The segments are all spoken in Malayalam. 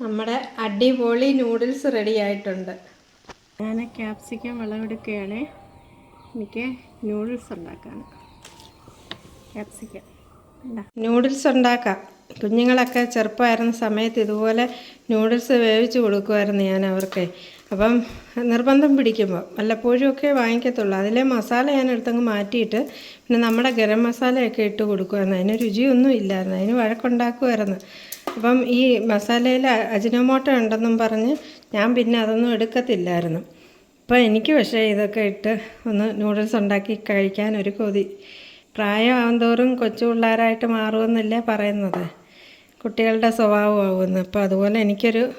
നമ്മുടെ അടിപൊളി നൂഡിൽസ് റെഡി ആയിട്ടുണ്ട്. ഞാൻ ക്യാപ്സിക്കം വിളവെടുക്കുകയാണ്. എനിക്ക് നൂഡിൽസ് ഉണ്ടാക്കാൻ ക്യാപ്സിക്കം നൂഡിൽസ് ഉണ്ടാക്കാം. കുഞ്ഞുങ്ങളൊക്കെ ചെറുപ്പമായിരുന്ന സമയത്ത് ഇതുപോലെ നൂഡിൽസ് വേവിച്ച് കൊടുക്കുമായിരുന്നു ഞാൻ അവർക്ക്. അപ്പം നിർബന്ധം പിടിക്കുമ്പോൾ വല്ലപ്പോഴും ഒക്കെ വാങ്ങിക്കത്തുള്ളൂ. അതിലെ മസാല ഞാൻ എടുത്തങ്ങ് മാറ്റിയിട്ട് പിന്നെ നമ്മുടെ ഗരം മസാലയൊക്കെ ഇട്ട് കൊടുക്കുമായിരുന്നു. അതിന് രുചിയൊന്നും ഇല്ലായിരുന്നു. അതിന് വഴക്കുണ്ടാക്കുമായിരുന്നു. അപ്പം ഈ മസാലയിൽ അജിനോമോട്ടോ ഉണ്ടെന്നും പറഞ്ഞ് ഞാൻ പിന്നെ അതൊന്നും എടുക്കത്തില്ലായിരുന്നു. അപ്പം എനിക്ക് പക്ഷേ ഇതൊക്കെ ഇട്ട് ഒന്ന് നൂഡിൽസ് ഉണ്ടാക്കി കഴിക്കാൻ ഒരു കൊതി. പ്രായമാകും തോറും കൊച്ചു പിള്ളേരായിട്ട് മാറുമെന്നല്ലേ പറയുന്നത്. കുട്ടികളുടെ സ്വഭാവമാകുമെന്ന് അപ്പോൾ അതുപോലെ എനിക്കൊരു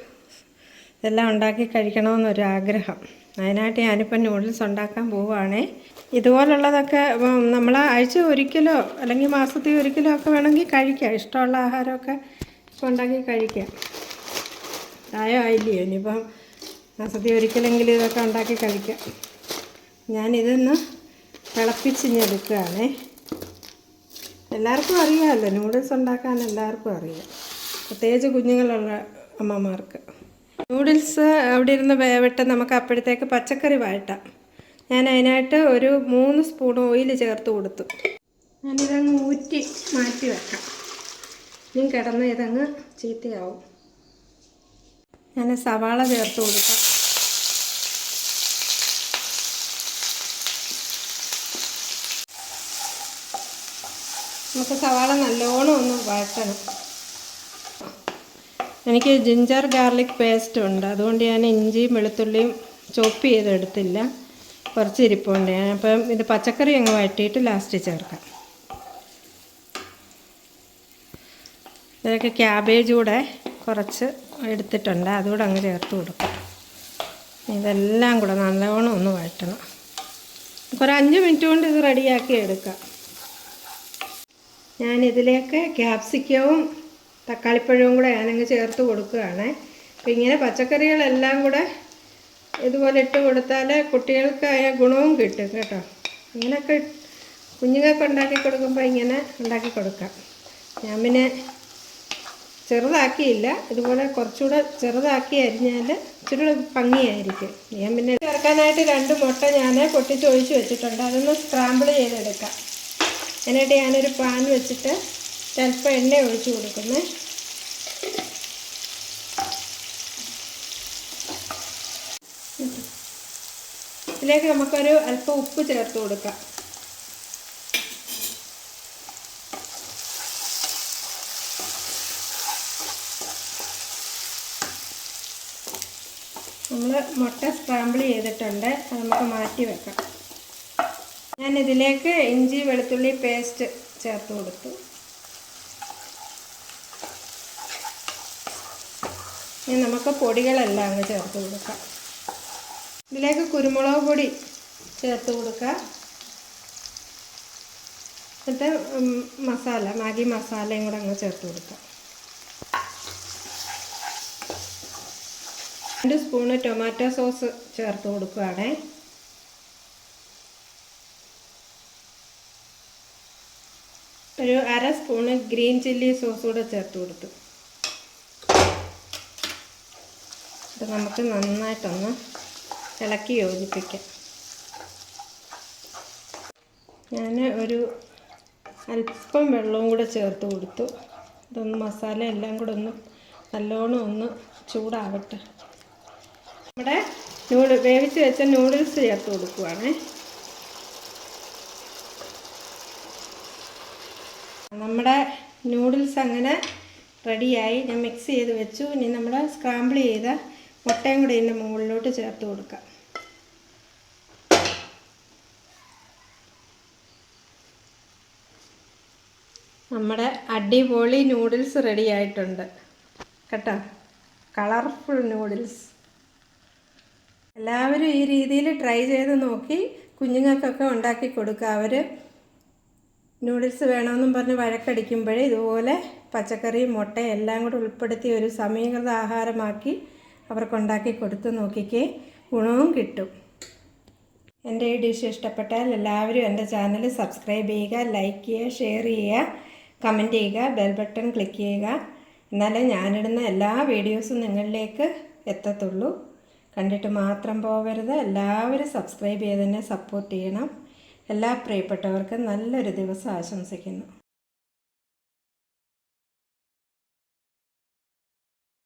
ഇതെല്ലാം ഉണ്ടാക്കി കഴിക്കണമെന്നൊരു ആഗ്രഹം. അതിനായിട്ട് ഞാനിപ്പോൾ നൂഡിൽസ് ഉണ്ടാക്കാൻ പോവുകയാണേ. ഇതുപോലുള്ളതൊക്കെ നമ്മൾ ആഴ്ച ഒരിക്കലോ അല്ലെങ്കിൽ മാസത്തിൽ ഒരിക്കലോ ഒക്കെ വേണമെങ്കിൽ കഴിക്കാം. ഇഷ്ടമുള്ള ആഹാരമൊക്കെ ഉണ്ടാക്കി കഴിക്കാം. പ്രായമായില്ലയോ ഇനിയിപ്പം മാസത്തിൽ ഒരിക്കലെങ്കിലും ഇതൊക്കെ ഉണ്ടാക്കി കഴിക്കാം. ഞാനിതൊന്ന് തിളപ്പിച്ചിഞ്ഞെടുക്കുകയാണേ എല്ലാവർക്കും അറിയാമല്ലോ നൂഡിൽസ് ഉണ്ടാക്കാൻ എല്ലാവർക്കും അറിയാം. പ്രത്യേകിച്ച് കുഞ്ഞുങ്ങളുള്ള അമ്മമാർക്ക്. നൂഡിൽസ് അവിടെ ഇരുന്ന് വേവിട്ട് നമുക്ക് അപ്പോഴത്തേക്ക് പച്ചക്കറി വഴട്ടാം ഞാൻ അതിനായിട്ട് ഒരു മൂന്ന് സ്പൂൺ ഓയിൽ ചേർത്ത് കൊടുത്തു. ഞാനിതങ്ങ് ഊറ്റി മാറ്റി വെക്കാം. ഇനി കിടന്ന് ഇതങ്ങ് ചീത്തയാവും. ഞാൻ സവാള ചേർത്ത് കൊടുക്കാം. നമുക്ക് സവാള നല്ലോണം ഒന്ന് വഴറ്റണം. എനിക്ക് ജിഞ്ചർ ഗാർലിക് പേസ്റ്റ് ഉണ്ട്. അതുകൊണ്ട് ഞാൻ ഇഞ്ചിയും വെളുത്തുള്ളിയും ചോപ്പ് ചെയ്തെടുത്തില്ല. കുറച്ച് ഇരിപ്പുണ്ട്. ഞാൻ അപ്പം ഇത് പച്ചക്കറി അങ്ങ് വഴറ്റിയിട്ട് ലാസ്റ്റ് ചേർക്കാം. ഇതൊക്കെ ക്യാബേജ് കൂടെ കുറച്ച് എടുത്തിട്ടുണ്ട്. അതുകൂടെ അങ്ങ് ചേർത്ത് കൊടുക്കാം. ഇതെല്ലാം കൂടെ നല്ലവണ്ണം ഒന്ന് വഴറ്റണം. ഒരു അഞ്ച് മിനിറ്റ് കൊണ്ട് ഇത് റെഡിയാക്കി എടുക്കാം. ഞാൻ ഇതിലേക്ക് ക്യാപ്സിക്കവും തക്കാളിപ്പഴവും കൂടെ ഞാനങ്ങ് ചേർത്ത് കൊടുക്കുകയാണ്. അപ്പം ഇങ്ങനെ പച്ചക്കറികളെല്ലാം കൂടെ ഇതുപോലെ ഇട്ട് കൊടുത്താൽ കുട്ടികൾക്ക് ഗുണവും കിട്ടും കേട്ടോ. ഇങ്ങനെയൊക്കെ കുഞ്ഞുങ്ങൾക്ക് ഉണ്ടാക്കി കൊടുക്കുമ്പോൾ ഇങ്ങനെ ഉണ്ടാക്കി കൊടുക്കാം. ഞാൻ പിന്നെ ചെറുതാക്കിയില്ല. ഇതുപോലെ കുറച്ചുകൂടെ ചെറുതാക്കി അരിഞ്ഞാൽ ഇച്ചിരി ഭംഗിയായിരിക്കും. ഞാൻ പിന്നെ ചേർക്കാനായിട്ട് രണ്ട് മുട്ട ഞാൻ പൊട്ടിച്ചൊഴിച്ച് വെച്ചിട്ടുണ്ട്. അതൊന്ന് സ്ക്രാമ്പിൾ ചെയ്തെടുക്കാം. അതിനായിട്ട് ഞാനൊരു പാൻ വെച്ചിട്ട് ചിലപ്പോൾ എണ്ണ ഒഴിച്ചു കൊടുക്കുന്നേ. ഇതിലേക്ക് നമുക്കൊരു അല്പം ഉപ്പ് ചേർത്ത് കൊടുക്കാം. നമ്മൾ മുട്ട സ്ക്രാമ്പിൾ ചെയ്തിട്ടുണ്ട്. അത് നമുക്ക് മാറ്റി വെക്കാം. ഞാൻ ഇതിലേക്ക് ഇഞ്ചി വെളുത്തുള്ളി പേസ്റ്റ് ചേർത്ത് കൊടുത്തു. ഇനി നമുക്ക് പൊടികളെല്ലാം അങ്ങ് ചേർത്ത് കൊടുക്കാം. ഇതിലേക്ക് കുരുമുളക് പൊടി ചേർത്ത് കൊടുക്കുക എന്നിട്ട് മസാല മാഗി മസാലയും കൂടെ അങ്ങ് ചേർത്ത് കൊടുക്കാം. രണ്ട് സ്പൂണ് ടൊമാറ്റോ സോസ് ചേർത്ത് കൊടുക്കുകയാണേ ഒരു അര സ്പൂണ് ഗ്രീൻ ചില്ലി സോസ് കൂടെ ചേർത്ത് കൊടുത്തു. ഇത് നമുക്ക് നന്നായിട്ടൊന്ന് ഇളക്കി യോജിപ്പിക്കാം. ഞാൻ ഒരു അല്പം വെള്ളവും കൂടെ ചേർത്ത് കൊടുത്തു. ഇതൊന്ന് മസാല എല്ലാം കൂടെ ഒന്ന് നല്ലോണം ഒന്ന് ചൂടാവട്ടെ. നമ്മുടെ നൂഡ് വേവിച്ച് വെച്ച നൂഡിൽസ് ചേർത്ത് കൊടുക്കുവാണേ. നമ്മുടെ നൂഡിൽസ് അങ്ങനെ റെഡിയായി ഞാൻ മിക്സ് ചെയ്ത് വെച്ചു. ഇനി നമ്മൾ സ്ക്രാമ്പിൾ ചെയ്ത മുട്ടയും കൂടി ഇതിന്റെ മുകളിലോട്ട് ചേർത്ത് കൊടുക്കാം. നമ്മുടെ അടിപൊളി നൂഡിൽസ് റെഡി ആയിട്ടുണ്ട് കേട്ടോ? കളർഫുൾ നൂഡിൽസ് എല്ലാവരും ഈ രീതിയിൽ ട്രൈ ചെയ്ത് നോക്കി കുഞ്ഞുങ്ങൾക്കൊക്കെ ഉണ്ടാക്കി കൊടുക്കുക. അവർ നൂഡിൽസ് വേണമെന്നും പറഞ്ഞ് വഴക്കടിക്കുമ്പോഴേ ഇതുപോലെ പച്ചക്കറി മുട്ട എല്ലാം കൂടെ ഉൾപ്പെടുത്തി ഒരു സമീകൃത ആഹാരമാക്കി അവർക്കുണ്ടാക്കി കൊടുത്ത് നോക്കിക്കേ ഗുണവും കിട്ടും. എന്റെ ഈ ഡിഷ് ഇഷ്ടപ്പെട്ടാൽ എല്ലാവരും എന്റെ ചാനൽ സബ്സ്ക്രൈബ് ചെയ്യുക ലൈക്ക് ചെയ്യുക ഷെയർ ചെയ്യുക കമന്റ് ചെയ്യുക ബെൽ ബട്ടൺ ക്ലിക്ക് ചെയ്യുക. എന്നാലേ ഞാനിടുന്ന എല്ലാ വീഡിയോസും നിങ്ങളിലേക്ക് എത്തത്തുള്ളൂ. കണ്ടിട്ട് മാത്രം പോകരുത്. എല്ലാവരും സബ്സ്ക്രൈബ് ചെയ്ത് തന്നെ സപ്പോർട്ട് ചെയ്യണം. എല്ലാ പ്രിയപ്പെട്ടവർക്കും നല്ലൊരു ദിവസം ആശംസിക്കുന്നു.